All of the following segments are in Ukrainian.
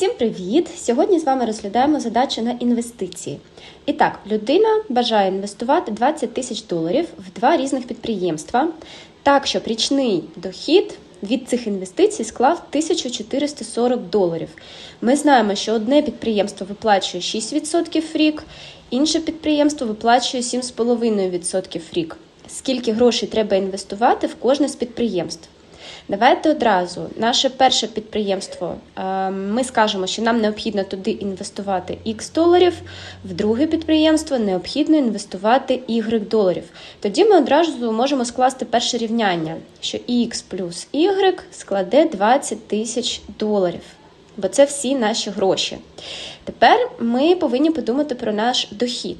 Всім привіт! Сьогодні з вами розглядаємо задачу на інвестиції. І так, людина бажає інвестувати 20 тисяч доларів в два різних підприємства, так щоб річний дохід від цих інвестицій склав 1440 доларів. Ми знаємо, що одне підприємство виплачує 6% в рік, інше підприємство виплачує 7,5% в рік. Скільки грошей треба інвестувати в кожне з підприємств? Давайте одразу наше перше підприємство. е, Ми скажемо, що нам необхідно туди інвестувати X доларів, в друге підприємство необхідно інвестувати Y доларів. Тоді ми одразу можемо скласти перше рівняння, що X плюс Y складе 20 тисяч доларів. Бо це всі наші гроші. Тепер ми повинні подумати про наш дохід.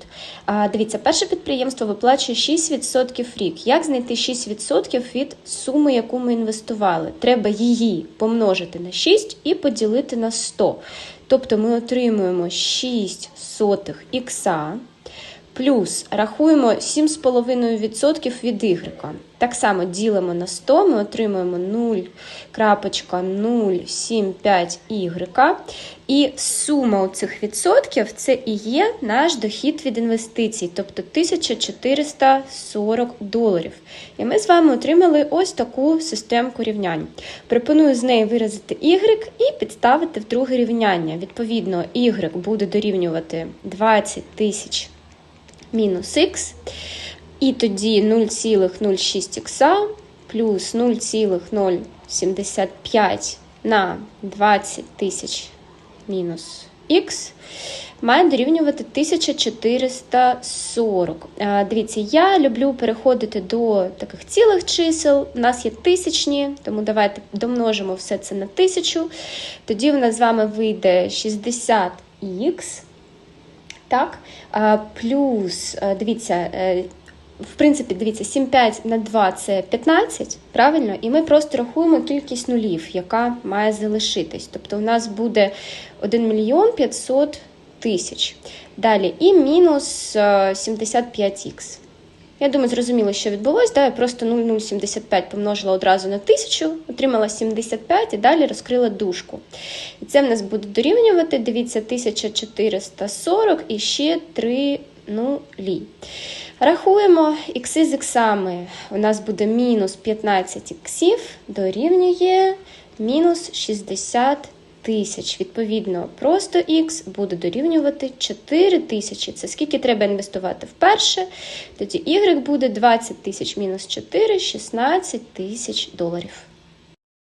А, Дивіться, перше підприємство виплачує 6% рік. Як знайти 6% від суми, яку ми інвестували? Треба її помножити на 6 і поділити на 100. Тобто ми отримуємо 6 сотих ікса. Плюс рахуємо 7,5% від y. Так само ділимо на 100, ми отримуємо 0,075y. І сума цих відсотків це і є наш дохід від інвестицій, тобто 1440 доларів. І ми з вами отримали ось таку системку рівнянь. Пропоную з неї виразити y і підставити в друге рівняння. Відповідно, y буде дорівнювати 20 тисяч мінус х, і тоді 0,06х плюс 0,075 на 20 тисяч мінус х має дорівнювати 1440. Дивіться, я люблю переходити до таких цілих чисел. У нас є тисячні, тому давайте домножимо все це на тисячу. Тоді в нас з вами вийде 60х. Так, плюс, дивіться, е, в принципі, дивіться, 7,5 на 2 це 15, правильно? І ми просто рахуємо кількість нулів, яка має залишитись. Тобто у нас буде 1 мільйон 500 тисяч. Далі, і мінус е, 75х. Я думаю, зрозуміло, що відбулося. Да? Я просто 0,075 помножила одразу на 1000, отримала 75 і далі розкрила дужку. І це в нас буде дорівнювати, дивіться, 1440 і ще 3 нулі. Рахуємо ікси з іксами. У нас буде мінус 15 іксів дорівнює мінус 60 тисяч. Відповідно, просто х буде дорівнювати 4 тисячі. Це скільки треба інвестувати вперше. Тоді y буде 20 тисяч мінус 4, 16 тисяч доларів.